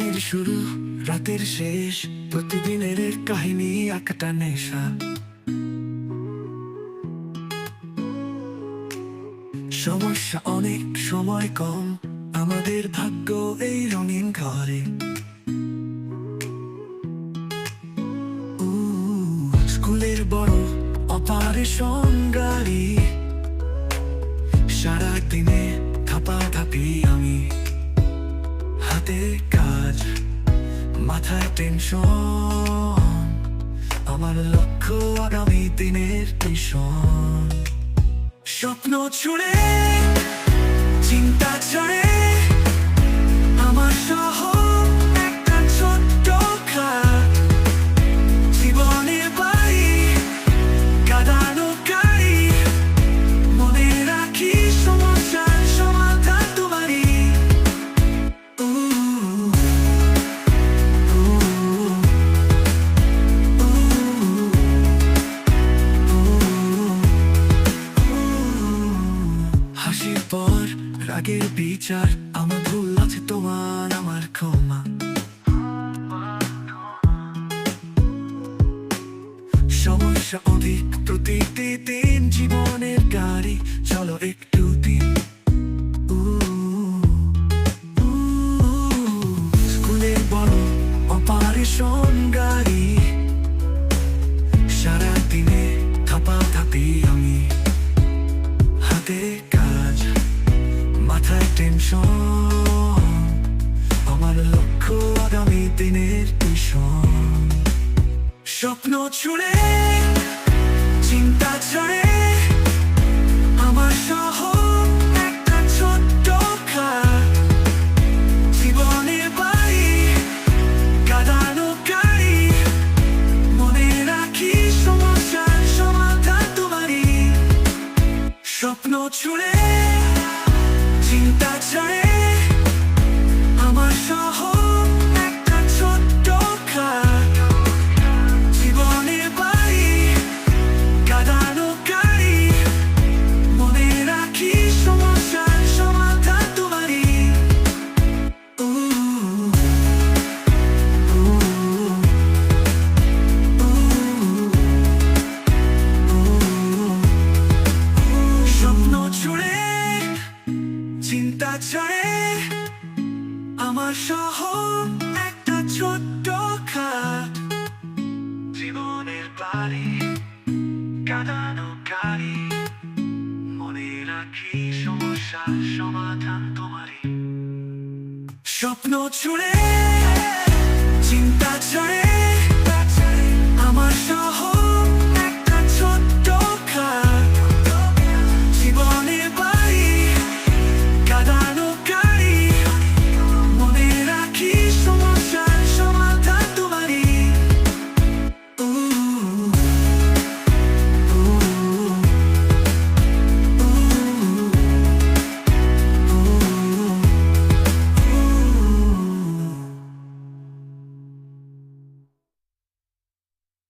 দিনের শুরু, রাতের শেষ, প্রতিদিনের কাহিনী একটা নেশা। সমস্যা অনেক, সময় কম, আমাদের ভাগ্য এই রঙিন ঘরে। স্কুলের বড় অপারেশন হাতে কাজ মাথায় টেনশন আমার লক্ষ্য আগামী দিনের মিশন স্বপ্ন ছুড়ে চিন্তা ছড়ে হাসির পর, রাগের বিচার, আমার ভুল আছে তোমার, আমার ক্ষমা। সমস্যা অধিক, প্রতিটি জীবনের গাড়ি। চলো একটু দিনের মিশন স্বপ্ন ছুড়ে, চিন্তা ছড়ে। আমার খাট জীবনের বাড়ি কাদানো মনে রাখি স্বপ্ন ছুড়ে ছড়ে আমার শহর একটা ছোট্ট খাট। জীবনের বাড়ি, কাদানো গাড়ি। মনে রাখি সমস্যার সমাধান তোমারই। স্বপ্ন ছড়ে